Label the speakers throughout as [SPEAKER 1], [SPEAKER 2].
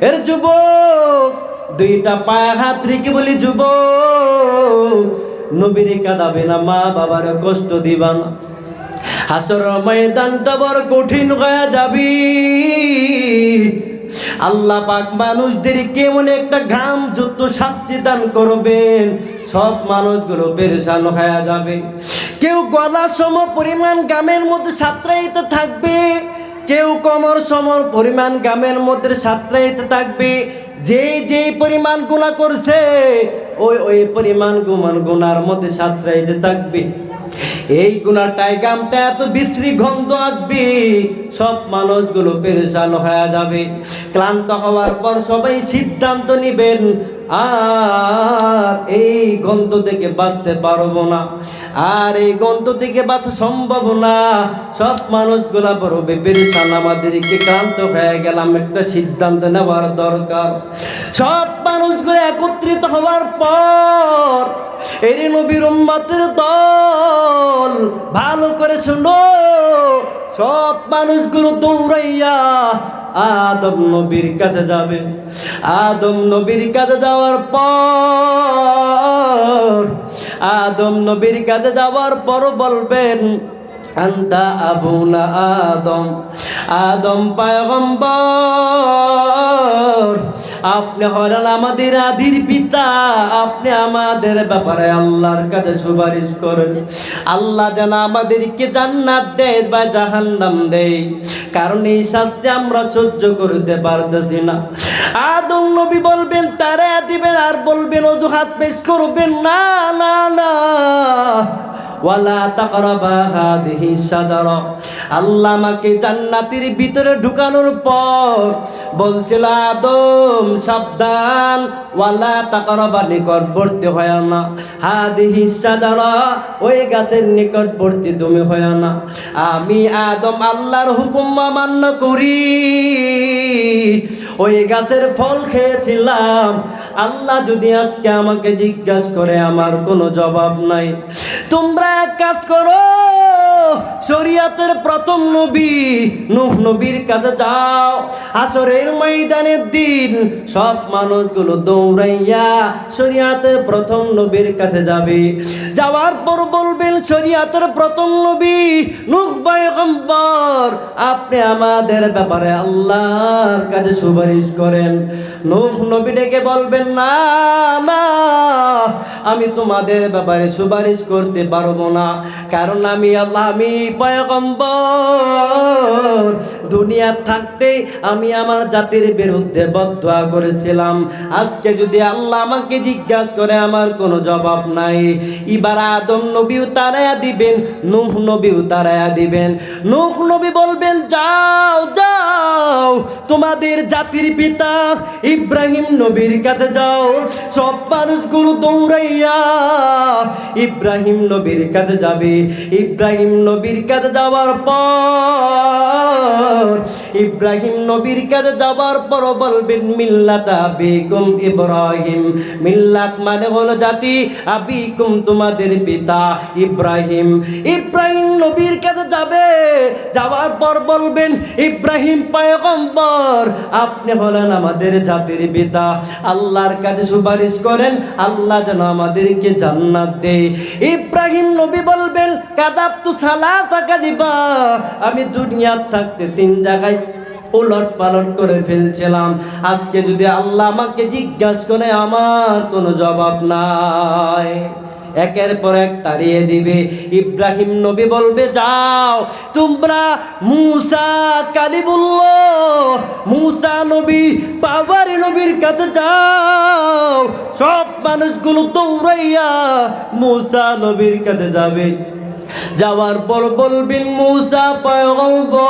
[SPEAKER 1] এর যুবক, দুইটা পায়ে হাত রেখে বলি, যুবক, নবীর কাঁদাবে না মা বাবার কষ্ট দিবা না। হাসর ময়দানটা বড় কঠিন হয়ে যাবি। আল্লাহ পাক মানুষদের কেমন একটা ঘাম যুক্ত শাস্তি দান করবেন, সব মানুষগুলো পেরেশান হয়ে যাবে। কেউ গলা সম পরিমাণ গামের মধ্যে সাঁতরাইতে থাকবে কেউ কমর সমর পরিমাণ গামের মধ্যে সাঁতরাইতে থাকবে। যে যে পরিমাণ গুণা করছে, ওই ওই পরিমাণ গুমান গুনার মধ্যে সাঁতরাইতে থাকবে। এই গুণাটাই গামটা এত বিশ্রী গন্ধ আসবে, সব মানুষগুলো পেরেশান হয়ে যাবে। ক্লান্ত হওয়ার পর সবাই সিদ্ধান্ত নিবেন আর এই গন্ধ থেকে বাঁচতে পারব না। আর এই গন্ধ থেকে বাঁচা সম্ভব না। সব মানুষগুলা বড়বে পেরেশান, আমাদেরকে ক্লান্ত হয়ে গেলাম, একটা সিদ্ধান্ত নেওয়ার দরকার। সব মানুষগুলো একত্রিত হওয়ার পর, এর নবীর উম্মতের দল, ভালো করে শুনো, সব মানুষগুলো দৌড়াইয়া আদম নবীর কাছে যাবে। আদম নবীর কাছে যাওয়ার পর, আদম নবীর কাছে যাওয়ার পর বলবেন, আন্তা আবুনা আদম। আদম পায়গম্বর আপনি হলেন আমাদের আদির পিতা। আপনি আমাদের ব্যাপারে আল্লাহর কাছে সুপারিশ করেন। আল্লাহ যেন আমাদেরকে জান্নাত দেয় বা জাহান্নাম দেয়। কারণ এই শাস্তি আমরা সহ্য করতে পারতেছি না। আদম নবী বলবেন, তারা দিবেন আর বলবেন, অজুহাত পেশ করবেন। না না না। ওয়ালা তাকরাবা হাদিহি শাজারা আল্লাহ আমাকে জান্নাতের ভিতরে ঢুকানোর পর বলছিল, আদম, সাবধান, ওয়ালা তাকরাবা নিকটবর্তী হয় না। হাদিহি শাজারা ওই গাছের নিকটবর্তী তুমি হয় না। আমি আদম আল্লাহর হুকুম মান্য করি। ওই গাছের ফল খেয়েছিলাম আল্লাহ যদি আজকে আমাকে জিজ্ঞাসা করে আমার কোনো জবাব নাই। তোমরা এক কাজ করো। শরিয়াতের প্রথম নবী, নূহ নবীর কাছে যাও। আসরের ময়দানের দিন সব মানুষগুলো দৌড়াইয়া শরিয়াতের প্রথম নবীর কাছে যাবে। যাওয়ার পর বলবেন, শরিয়াতের প্রথম নবী, নূহ পয়গম্বর, আপনি আমাদের ব্যাপারে আল্লাহর কাছে সুপারিশ করেন। নূহ নবী ডেকে বলবেন, না না, আমি তোমাদের ব্যাপারে সুপারিশ করতে পারব না। কারণ আমি আল্লাহ আমি পয়গম্বর। দুনিয়া থাকতে আমি আমার জাতির বিরুদ্ধে বদয়া করেছিলাম। আজকে যদি আল্লাহ আমাকে জিজ্ঞাসা করে, আমার কোনো জবাব নাই। ইবার আদম নবীও তারায়া দিবেন, নুহ নবীও তারায়া দিবেন। নুহ নবী বলবেন, যাও যাও তোমাদের জাতির পিতা ইব্রাহিম নবীর কাছে যাও। সব মানুষগুলো দৌড়াইয়া ইব্রাহিম নবীর কাছে যাবে। ইব্রাহিম নবীর কাছে যাওয়ার পর, ইব্রাহিম নবীর কাছে যাওয়ার পর বলবেন, মিল্লাত আবিকুম ইব্রাহিম। মিল্লাত মানে হলো জাতি, আবিকুম তোমাদের পিতা ইব্রাহিম। ইব্রাহিম নবীর কাছে যাবে, যাওয়ার পর বলবেন, ইব্রাহিম পয়গম্বর, আপনি হলেন আমাদের জাতির পিতা। আল্লাহর কাছে সুপারিশ করেন, আল্লাহ যেন আমাদেরকে জান্নাত দেয়। ইব্রাহিম নবী বলবেন, কাদাব তু সালা থাকা দিবা আমি দুনিয়ার থাকতে তিন জায়গায় উলট পালট করে ফেলছিলাম। আজকে যদি আল্লাহ আমাকে জিজ্ঞাসা করে, আমার কোনো জবাব নাই। একের পর এক তাড়িয়ে দিবে। ইব্রাহিম নবী বলবে, যাও, তোমরা মুসা কালিবুল্লাহ মুসা নবী, পাওয়ারি নবীর কাছে যাও। সব মানুষগুলো দৌড়াইয়া মুসা নবীর কাছে যাবে। যাওয়ার পর বলবেন মুসা পয়গম্বর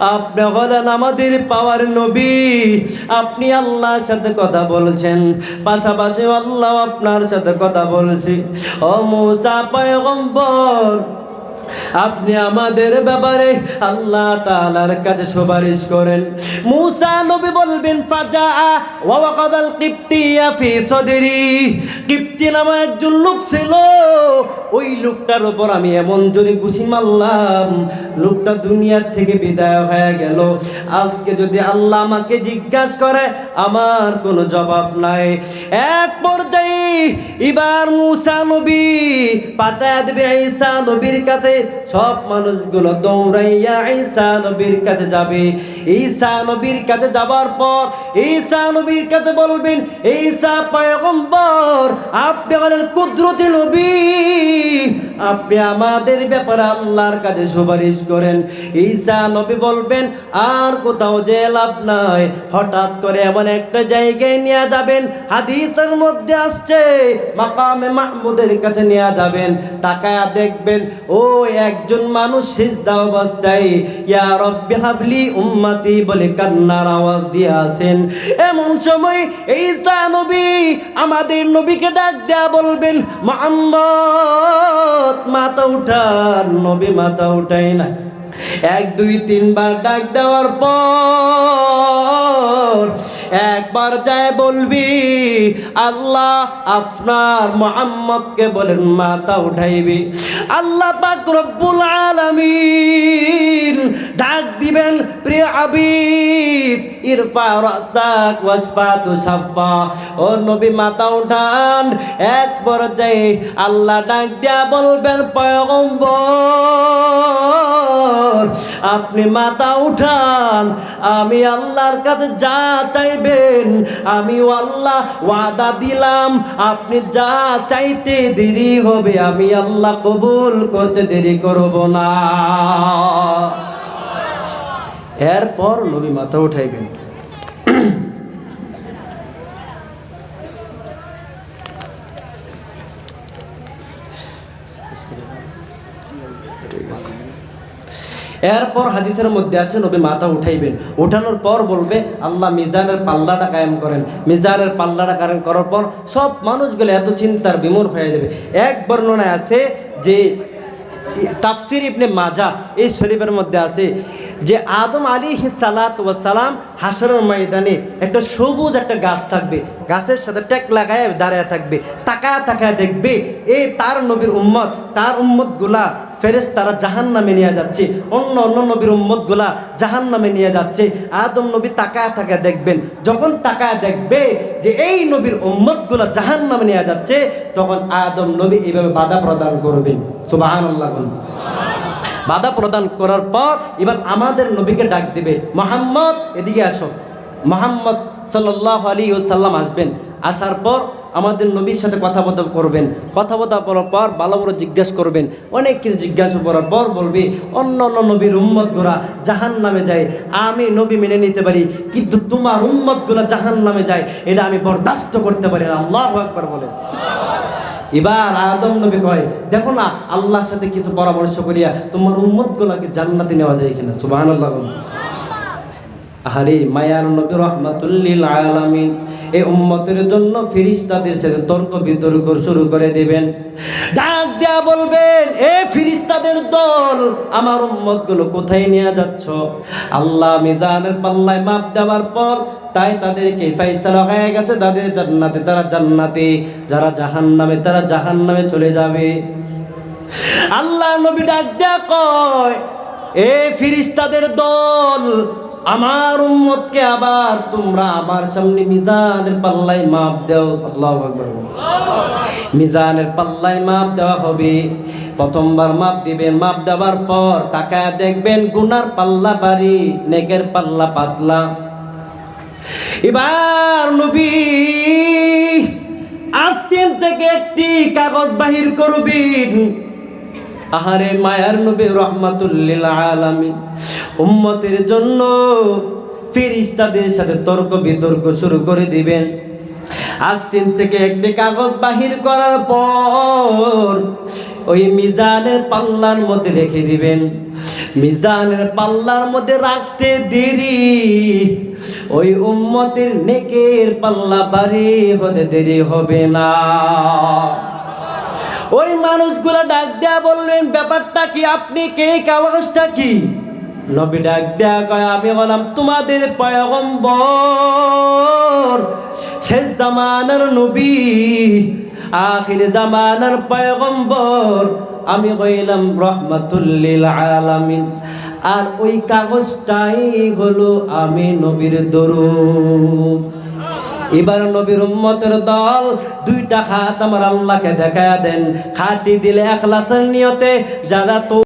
[SPEAKER 1] আপনি হলেন আমাদের পাওয়ার নবী। আপনি আল্লাহর সাথে কথা বলছেন। পাশাপাশি আল্লাহ আপনার সাথে কথা বলছি। ও মুসা পয়গম্বর আপনি আমাদের ব্যাপারে আল্লাহ তাআলার কাছে সুপারিশ করেন। মুসা নবী বলবেন একজন লোক ছিল, ওই লোকটার উপর আমি এমন জোরে ঘুষি মারলাম, লোকটা দুনিয়ার থেকে বিদায় হয়ে গেল। আজকে যদি আল্লাহ আমাকে জিজ্ঞাসা করে, আমার কোনো জবাব নাই। এক পর্যায়ে এবার মুসা নবী পাতা দেবে ঈসা নবীর কাছে। সব মানুষগুলো দৌড়াইয়া ঈসা নবীর কাছে যাবে। ঈসা নবীর কাছে যাবার পর, ঈসা নবীর কাছে বলবেন, ঈসা পয়গম্বর, আপনি বলেন কুদরতি নবী। আপনি আমাদের ব্যাপারে আল্লাহর কাছে সুপারিশ করেন। ঈসা নবী বলবেন, আর কোথাও যে লাভ নাই। হঠাৎ করে এমন একটা জায়গায় নিয়ে যাবেন, হাদিসের মধ্যে আসছে, মাকামে মাহমুদের কাছে নিয়ে যাবেন। তাকায়া দেখবেন, ও একজন মানুষ সিদ্ধা অবস্থায় ইয়া রব্বি হাবলি উম্মতি বলে কান্নার আওয়াজ দিয়ে আছেন এমন সময় এই নবী আমাদের নবীকে ডাক দেয়া বলবেন, মোহাম্মদ, মাথা উঠান। নবী মাথা উঠাই না। এক, দুই, তিনবার ডাক দেওয়ার পর একবার যায় বলবি, আল্লাহ আপনার মোহাম্মদকে বলেন, মাথা উঠাইবি। আল্লাহ পাক রব্বুল আলামিন ডাক দিবেন, প্রিয় আবিব ইরফা রাসাক ওয়াসফাতু সাফা ও নবী, মাথা উঠান। এক পর্যায়ে আল্লাহ ডাক দিয়া বলবেন, পয়গম্বর আপনি মাথা উঠান, আমি আল্লাহর কাছে যা চাইবেন আমি আল্লাহ ওয়াদা দিলাম। আপনি যা চাইতে দেরি হবে, আমি আল্লাহ কবুল করতে দেরি করব না। এরপর নবী মাথা উঠাইবেন ঠিক আছে এরপর হাদিসের মধ্যে আছে, নবী মাথা উঠাইবেন। উঠানোর পর বলবে, আল্লাহ মিজানের পাল্লাটা কায়েম করেন। মিজানের পাল্লাটা কায়েম করার পর সব মানুষগুলো এত চিন্তার বিমূর হয়ে যাবে। এক বর্ণনায় আছে যে, তাফসির ইবনে মাজা এই শরীফের মধ্যে আছে যে, আদম আলী সালাত সালাম হাসরের ময়দানে একটা সবুজ একটা গাছ থাকবে। গাছের সাথে ট্যাক লাগায় দাঁড়ায় থাকবে, তাকায় তাকায় দেখবে এই তার নবীর উম্মত, তার উম্মতগুলা ফেরেস তারা জাহান নামে নিয়ে যাচ্ছে। অন্য অন্য নবীর উম্মতগুলা জাহান নামে নিয়ে যাচ্ছে। আদম নবী তাকায় তাকায় দেখবেন। যখন তাকায় দেখবে যে এই নবীর উম্মতগুলা জাহান নামে নিয়ে যাচ্ছে, তখন আদম নবী এইভাবে বাধা প্রদান করবেন সুবাহ বাধা প্রদান করার পর এবার আমাদের নবীকে ডাক দিবে, মোহাম্মদ, এদিকে আসো। মোহাম্মদ সাল্লাহ আলী সাল্লাম আসবেন। আসার পর আমাদের নবীর সাথে কথাবার্তা করবেন কথাবার্তা করার পর ভালো বড় জিজ্ঞাসা করবেন, অনেক কিছু জিজ্ঞাসা করার পর বলবি, অন্য অন্য নবীর উম্মত গোরা জাহান নামে যায়, আমি নবী মেনে নিতে পারি, কিন্তু তোমার উম্মত গোরা জাহান নামে যায়, এটা আমি বরদাস্ত করতে পারি না। আল্লাহ একবার বলেন। এবার আদম নবী কয়, দেখো না, আল্লাহর সাথে কিছু পরামর্শ করিয়া তোমার উম্মত গুলাকে জান্নাতে নেওয়া যায় কিনা? সুবাহ আহারে মায়ার নবী রহমাতুল্লিল আলামিন এই উম্মতের জন্য ফিরিস্তাদের সাথে তর্ক বিতর্ক শুরু করে দেবেন। ডাক দেয়া বলবেন, এ ফিরিস্তাদের দল, আমার উম্মতগুলো কোথায় নিয়ে যাচ্ছ? আল্লাহ মিজানের পাল্লায় মাপ দেওয়ার পর তাই তাদেরকে ফাইসালা হয়ে গেছে, তাদের জান্নাতে, তারা জান্নাতে, যারা জাহান নামে তারা জাহান নামে চলে যাবে। আল্লাহ নবী ডাক দেয়া কয়, এ ফিরিস্তাদের দল আমার উম্মতকে আবার তোমরা আমার সামনে মিজানের পাল্লায় মাপ দাও। আল্লাহ মিজানের পাল্লায় মাপ দেওয়া হবে। প্রথমবার মাপ দিবেন। মাপ দেওয়ার পর তাকায় দেখবেন গুনার পাল্লা বাড়ি, নেকের পাল্লা পাতলা। এবার নবী আস্তিন থেকে একটি কাগজ বাহির করবেন। আহারে মায়ার নবী রহমাতুল্লিল আলামিন। উম্মতের জন্য ফিরিস্তাদের সাথে তর্ক বিতর্ক শুরু করে দিবেন। আস্তিন থেকে একটি কাগজ বাহির করার পর ওই মিজানের পাল্লার মধ্যে রেখে দিবেন। মিজানের পাল্লার মধ্যে রাখতে দেরি, ওই উম্মতের নেকের পাল্লা বাড়ি হতে দেরি হবে না। ওই মানুষগুলো ডাক দেয়া বললেন, ব্যাপারটা কি? আপনি কে? কাগজটা কি? নবী ডাক দেয়া কয়, আমি বললাম তোমাদের পয়গম্বর। শেষ জামানার নবী, আখির জামানার পয়গম্বর। আমি কইলাম রহমাতুল্লিল আলামিন। আর ওই কাগজটাই হলো আমি নবীর দরুদ। এবার নবীর উম্মতের দল দুইটা হাত আমার আল্লাহকে দেখায় দেন। খাটি দিলে এখলাসের নিয়তে যারা তো